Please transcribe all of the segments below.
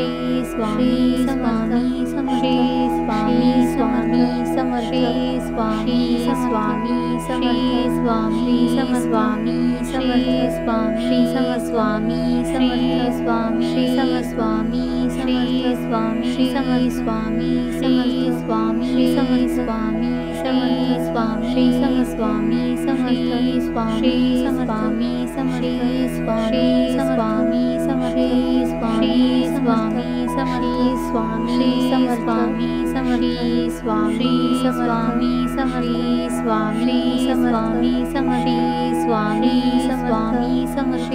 समर्थ Swami Swami Samarth Swami Swami Samarth Swami Swami Samarth Swami Swami Samarth Swami Swami Samarth Swami Swami Shri Swami Swami Samarth Swami Swami Samarth Swami Swami Samarth Swami Swami Samarth Swami Swami Samarth Swami Swami Samarth स्वामी सम स्वामी Samarth Swami Swami Samarth Swami Swami Samarth Swami Swami Samarth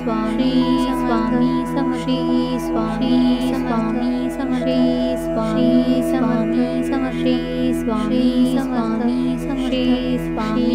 Swami Swami Samarth Swami Swami Samarth Swami Swami Samarth Swami स्वामी